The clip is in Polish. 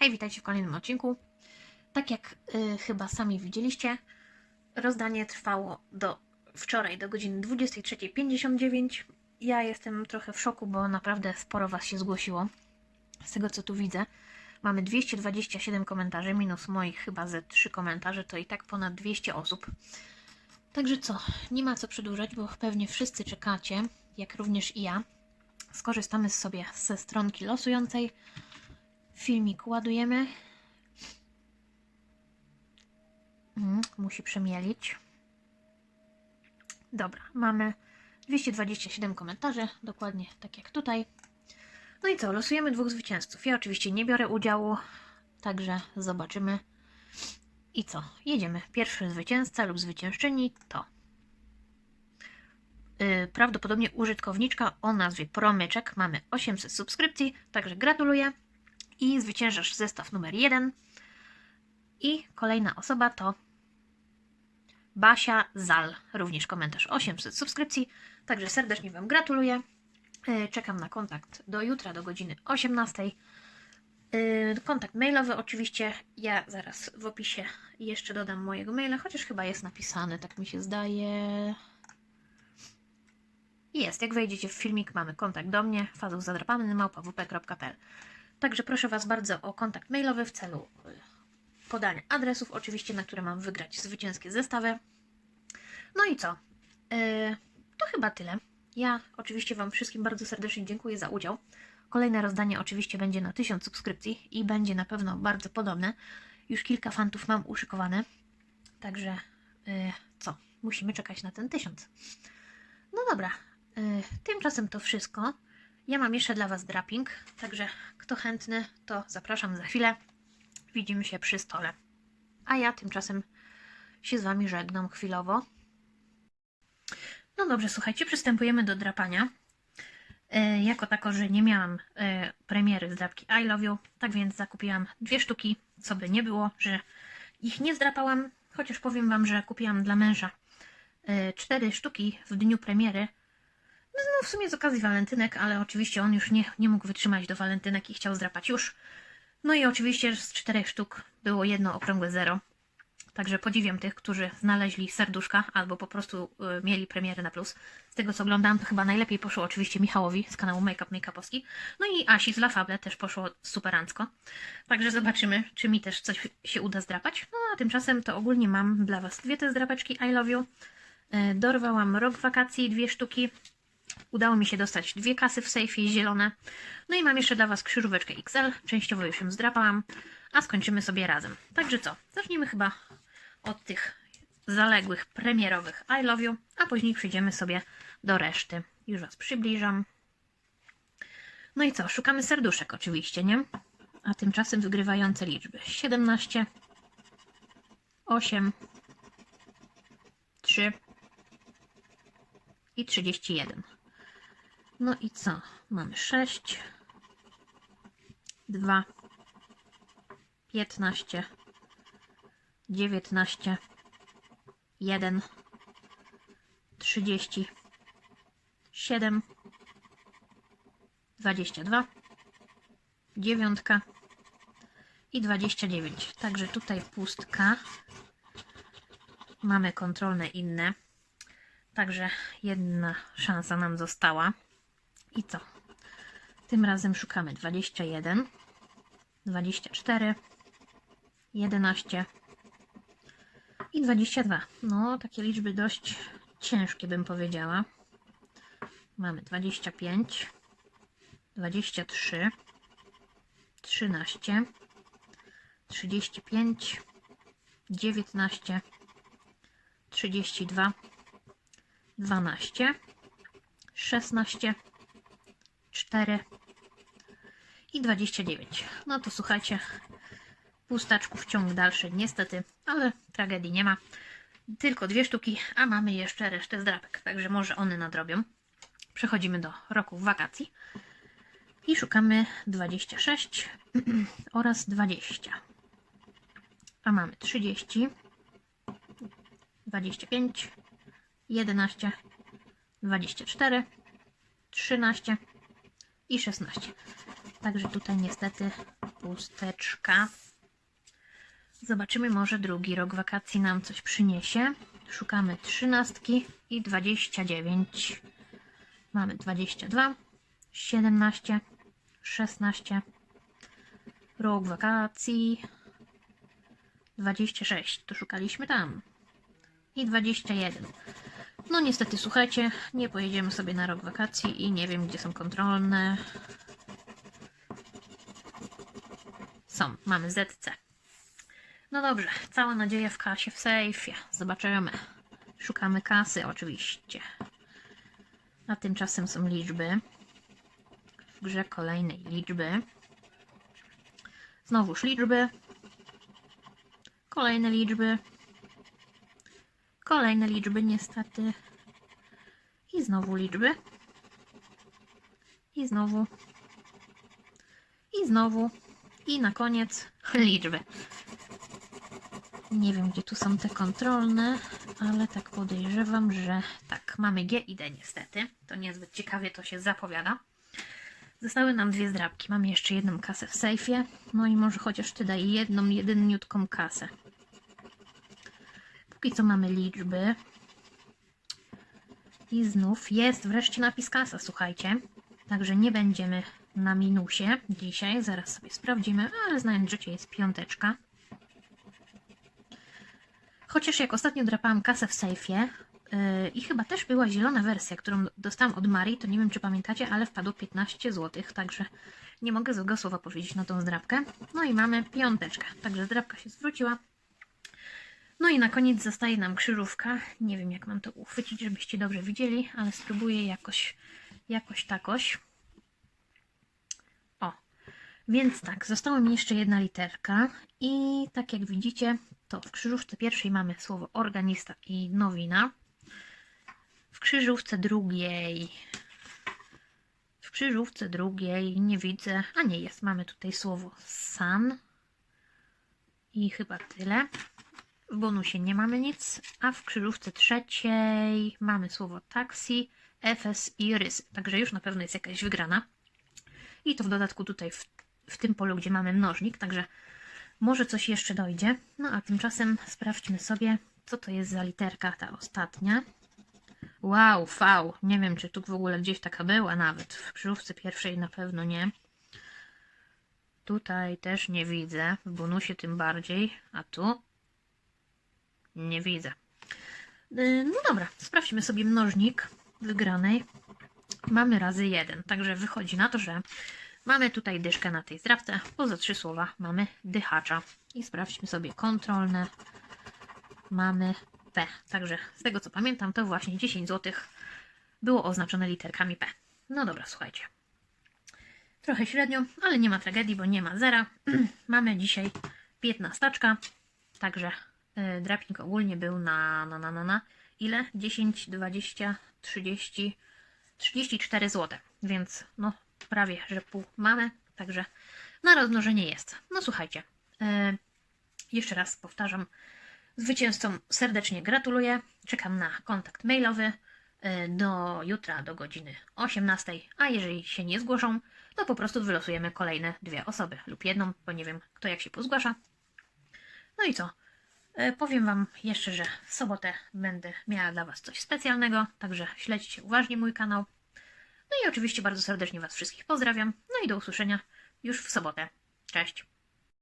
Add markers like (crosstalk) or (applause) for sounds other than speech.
Hej, witajcie w kolejnym odcinku. Tak jak y, chyba sami widzieliście, rozdanie trwało do wczoraj, do godziny 23.59. Ja jestem trochę w szoku, bo naprawdę sporo Was się zgłosiło. Z tego co tu widzę, mamy 227 komentarzy, minus moich chyba ze 3 komentarze, to i tak ponad 200 osób. Także co, nie ma co przedłużać, bo pewnie wszyscy czekacie, jak również i ja. Skorzystamy sobie ze stronki losującej. Filmik ładujemy. Mm, musi przemielić. Dobra, mamy 227 komentarzy, dokładnie tak jak tutaj. No i co, losujemy dwóch zwycięzców. Ja oczywiście nie biorę udziału, także zobaczymy. I co, jedziemy. Pierwszy zwycięzca lub zwyciężczyni to yy, prawdopodobnie użytkowniczka o nazwie Promyczek. Mamy 800 subskrypcji, także gratuluję i zwyciężasz zestaw numer 1. I kolejna osoba to Basia Zal, również komentarz 800 subskrypcji, także serdecznie Wam gratuluję. Yy, Czekam na kontakt do jutra, do godziny 18. Yy, Kontakt mailowy oczywiście, ja zaraz w opisie jeszcze dodam mojego maila, chociaż chyba jest napisany, tak mi się zdaje. Jest, jak wejdziecie w filmik, mamy kontakt do mnie, fazów zadrapany, małpa.wp.pl. Także proszę Was bardzo o kontakt mailowy w celu y, podania adresów, oczywiście, na które mam wygrać zwycięskie zestawy. No i co? Yy, to chyba tyle. Ja oczywiście Wam wszystkim bardzo serdecznie dziękuję za udział. Kolejne rozdanie oczywiście będzie na 1000 subskrypcji i będzie na pewno bardzo podobne. Już kilka fantów mam uszykowane. Także yy, co? Musimy czekać na ten 1000. No dobra. Tymczasem to wszystko. Ja mam jeszcze dla Was draping, także kto chętny, to zapraszam za chwilę. Widzimy się przy stole. A ja tymczasem się z Wami żegnam chwilowo. No dobrze, słuchajcie, przystępujemy do drapania. E, jako tako, że nie miałam e, premiery drapki I Love You, tak więc zakupiłam dwie sztuki, co by nie było, że ich nie zdrapałam, chociaż powiem Wam, że kupiłam dla męża e, cztery sztuki w dniu premiery, no w sumie z okazji walentynek, ale oczywiście on już nie, nie mógł wytrzymać do walentynek i chciał zdrapać już. No i oczywiście z czterech sztuk było jedno okrągłe zero. Także podziwiam tych, którzy znaleźli serduszka albo po prostu y, mieli premierę na plus. Z tego co oglądałam, to chyba najlepiej poszło oczywiście Michałowi z kanału Makeup Makeupowski. No i Asi z La Fable też poszło superancko. Także zobaczymy, czy mi też coś się uda zdrapać. No a tymczasem to ogólnie mam dla Was dwie te zdrapeczki I Love You. Y, Dorwałam rok wakacji, dwie sztuki. Udało mi się dostać dwie kasy w sejfie zielone. No i mam jeszcze dla Was krzyżóweczkę XL. Częściowo już ją zdrapałam, a skończymy sobie razem. Także co? Zacznijmy chyba od tych zaległych, premierowych I Love You, a później przejdziemy sobie do reszty. Już Was przybliżam. No i co? Szukamy serduszek oczywiście, nie? A tymczasem wygrywające liczby 17, 8, 3 i 31. No i co? Mamy 6, 2, 15, 19, 1, 30, 7, 22, 9 i 29. Także tutaj pustka. Mamy kontrolne inne. Także jedna szansa nam została. I co? Tym razem szukamy 21, 24, 11 i 22. No, takie liczby dość ciężkie bym powiedziała. Mamy 25, 23, 13, 35, 19, 32, 12, 16, 4 i 29. No to słuchajcie, pustaczków ciąg dalszy niestety, ale tragedii nie ma. Tylko dwie sztuki, a mamy jeszcze resztę zdrapek, także może one nadrobią. Przechodzimy do roku wakacji i szukamy 26 (clears throat) oraz 20. A mamy 30, 25, 11, 24, 13 i 16. Także tutaj niestety pusteczka. Zobaczymy, może drugi rok wakacji nam coś przyniesie. Szukamy trzynastki i 29. Mamy 22, 17, 16. Rok wakacji. 26. To szukaliśmy tam. I 21. No niestety, słuchajcie, nie pojedziemy sobie na rok wakacji i nie wiem, gdzie są kontrolne. Są, mamy ZC. No dobrze, cała nadzieja w kasie w sejfie. Zobaczymy. Szukamy kasy oczywiście. A tymczasem są liczby. W grze kolejnej liczby. Znowuż liczby. Kolejne liczby. Kolejne liczby niestety. I znowu liczby. I znowu. I znowu. I na koniec liczby. Nie wiem, gdzie tu są te kontrolne, ale tak podejrzewam, że tak, mamy G i D niestety. To niezbyt ciekawie to się zapowiada. Zostały nam dwie zdrabki. Mamy jeszcze jedną kasę w sejfie. No i może chociaż ty daj jedną, jedyniutką kasę. Póki co mamy liczby. I znów jest wreszcie napis kasa, słuchajcie. Także nie będziemy na minusie dzisiaj. Zaraz sobie sprawdzimy, ale znając życie jest piąteczka. Chociaż jak ostatnio drapałam kasę w sejfie yy, i chyba też była zielona wersja, którą dostałam od Marii, to nie wiem czy pamiętacie, ale wpadło 15 zł, także nie mogę złego słowa powiedzieć na tą zdrabkę. No i mamy piąteczkę, także zdrabka się zwróciła. No i na koniec zostaje nam krzyżówka. Nie wiem jak mam to uchwycić, żebyście dobrze widzieli, ale spróbuję jakoś, jakoś takoś. O, więc tak, została mi jeszcze jedna literka i tak jak widzicie, to w krzyżówce pierwszej mamy słowo organista i nowina. W krzyżówce drugiej w krzyżówce drugiej nie widzę, a nie jest, mamy tutaj słowo san i chyba tyle. W bonusie nie mamy nic, a w krzyżówce trzeciej mamy słowo taksi, efes i rysy. Także już na pewno jest jakaś wygrana. I to w dodatku tutaj w, w tym polu, gdzie mamy mnożnik, także może coś jeszcze dojdzie. No a tymczasem sprawdźmy sobie, co to jest za literka ta ostatnia. Wow, V. Nie wiem, czy tu w ogóle gdzieś taka była nawet. W krzyżówce pierwszej na pewno nie. Tutaj też nie widzę. W bonusie tym bardziej. A tu? Nie widzę. Yy, No dobra, sprawdźmy sobie mnożnik wygranej. Mamy razy jeden, także wychodzi na to, że mamy tutaj dyszkę na tej zdrabce. Poza trzy słowa mamy dychacza. I sprawdźmy sobie kontrolne. Mamy P. Także z tego co pamiętam, to właśnie 10 zł było oznaczone literkami P. No dobra, słuchajcie. Trochę średnio, ale nie ma tragedii, bo nie ma zera. (clears throat) mamy dzisiaj 15, także y, drapnik ogólnie był na, na, na, na, na ile? 10, 20, 30, 34 zł. Więc no prawie, że pół mamy, także na rozmnożenie jest. No słuchajcie, y, jeszcze raz powtarzam, Zwycięzcom serdecznie gratuluję. Czekam na kontakt mailowy y, do jutra do godziny 18, a jeżeli się nie zgłoszą, to po prostu wylosujemy kolejne dwie osoby lub jedną, bo nie wiem kto jak się pozgłasza. No i co? Y, Powiem Wam jeszcze, że w sobotę będę miała dla Was coś specjalnego, także śledźcie uważnie mój kanał. No i oczywiście bardzo serdecznie Was wszystkich pozdrawiam. No i do usłyszenia już w sobotę. Cześć!